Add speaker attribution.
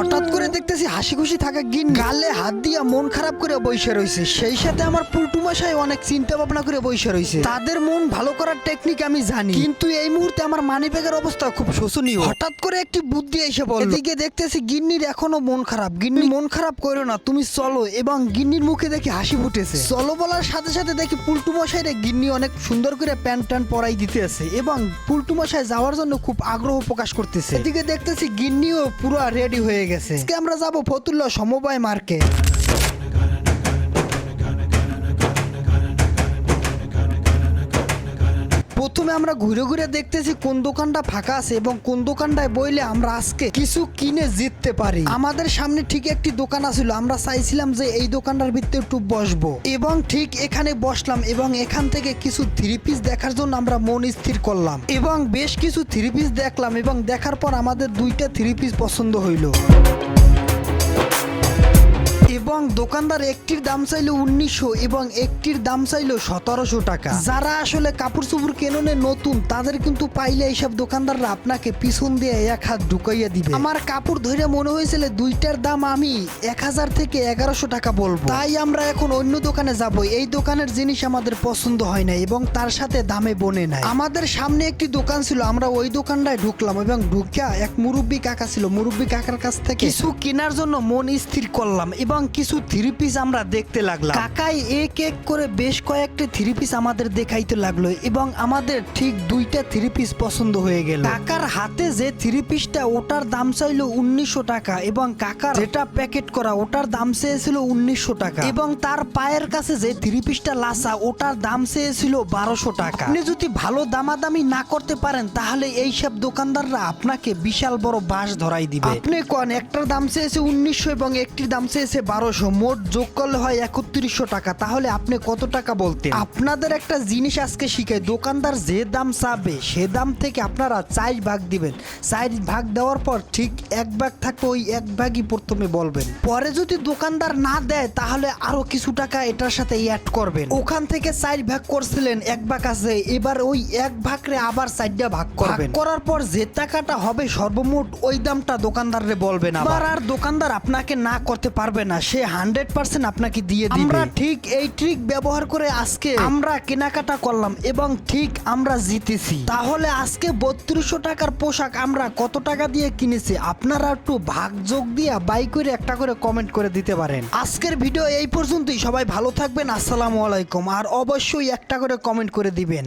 Speaker 1: হঠাৎ করে দেখতেছি হাসি খুশি থাকা গিন গালে হাত দিয়া মন খারাপ করে বসে রয়েছে সেই সাথে আমার পুলটু মশাই অনেক চিন্তা ভাবনা করে বসে রয়েছে তাদের মন ভালো করার টেকনিক আমি জানি। কিন্তু এই মুহূর্তে আমার মানি ব্যাগের অবস্থা খুব শোষণীয় হঠাৎ করে একটি বুদ্ধি এসে বলল এদিকে দেখতেছি গিন্নির এখনও মন খারাপ। গিন্নি, মন খারাপ করো না, তুমি চলো। এবং গিন্নির মুখে দেখি হাসি ফুটেছে। চলো বলার সাথে সাথে দেখি পুলটু মশাই রে গিন্নি অনেক সুন্দর করে প্যান্ট ট্যান্ট পরাই দিতেছে এবং পুলটু মশাই যাওয়ার জন্য খুব আগ্রহ প্রকাশ করতেছে। এদিকে দেখতেছি গিন্নিও পুরো রেডি হয়ে গেছে। আমরা যাব ফতুল্লা সমবায় মার্কেট। প্রথমে আমরা ঘুরে ঘুরে দেখতেছি কোন দোকানটা ফাঁকা আছে এবং কোন দোকানটায় বইলে আমরা আজকে কিছু কিনে জিততে পারি। আমাদের সামনে ঠিক একটি দোকান আছিল, আমরা চাইছিলাম যে এই দোকানটার ভিতরে একটু বসবো। এবং ঠিক এখানে বসলাম এবং এখান থেকে কিছু থ্রি পিস দেখার জন্য আমরা মন স্থির করলাম। এবং বেশ কিছু থ্রি পিস দেখলাম এবং দেখার পর আমাদের দুইটা থ্রি পিস পছন্দ হইল। এবং দোকানদার একটির দাম চাইলো উনিশশো এবং একটির দাম চাইলো সতেরোশো টাকা। যারা আসলে কাপড় চোপড় কেননে নতুন, তাদের কিন্তু পাইলে এইসব দোকানদাররা আপনাকে পিছন দিয়ে এক হাত ঢুকাইয়া দিবে। আমার কাপড় ধরে মনে হয়েছিল দুইটার দাম আমি এক হাজার থেকে এগারোশো টাকা বলব। তাই আমরা এখন অন্য দোকানে যাব। এই দোকানের জিনিস আমাদের পছন্দ হয় না এবং তার সাথে দামে বনে নাই। আমাদের সামনে একটি দোকান ছিল, আমরা ওই দোকানটায় ঢুকলাম এবং ঢুকিয়া এক মুরব্বী কাকা ছিল। মুরব্বী কাকার কাছ থেকে কিছু কেনার জন্য মন স্থির করলাম এবং কিছু থ্রি পিস আমরা দেখতে লাগলাম। কাকাই এক এক করে বেশ কয়েকটি থ্রি পিস আমাদের দেখাইতে লাগল এবং আমাদের ঠিক দুইটা থ্রি পিস পছন্দ হয়ে গেল। কাকার হাতে যে থ্রি পিসটা ওটার দাম চাইলো উনিশশো টাকা এবং কাকার যেটা প্যাকেট করা ওটার দাম চেয়েছিল উনিশশো টাকা। এবং তার পায়ের কাছে যে থ্রি পিসটা লাসা ওটার দাম চেয়েছিল বারোশো টাকা। আপনি যদি ভালো দামাদামি না করতে পারেন তাহলে এইসব দোকানদাররা আপনাকে বিশাল বড় বাস ধরাই দিবে। আপনি কোন একটার দাম চেয়েছে উনিশশো এবং একটির দাম চেয়েছে বারোশো মোট যোগ করলে হয় একত্রিশশো টাকা। তাহলে আপনি কত টাকা বলতেন? আপনাদের একটা জিনিস আজকে শিখাই। দোকানদার যে দাম চাবে সে দাম থেকে আপনারা চার ভাগ দিবেন। চার ভাগ দেওয়ার পর ঠিক এক ভাগ থাকবে ওই এক ভাগই প্রথমে বলবেন। পরে যদি দোকানদার না দেয় তাহলে আরও কিছু টাকা এটার সাথে অ্যাড করবেন। ওখান থেকে চার ভাগ করছিলেন এক ভাগ আছে। এবার ওই এক ভাগরে আবার চারটা ভাগ করবেন। করার পর যে টাকাটা হবে সর্বমোট ওই দামটা দোকানদাররে বলবেন আবার। আর দোকানদার আপনাকে না করতে পারবে না। সে হান্ড্রেড পার্সেন্ট আপনাকে দিয়ে দিবে। আমরা ঠিক এই ট্রিক ব্যবহার করে আজকে আমরা কেনাকাটা করলাম এবং ঠিক আমরা জিতেছি। তাহলে আজকে বত্রিশশো টাকার পোশাক আমরা কত টাকা দিয়ে কিনেছি? আপনারা একটু ভাগ যোগ দিয়ে বাই করে একটা করে কমেন্ট করে দিতে পারেন। আজকের ভিডিও এই পর্যন্তই। সবাই ভালো থাকবেন। আসসালামু আলাইকুম। আর অবশ্যই একটা করে কমেন্ট করে দিবেন।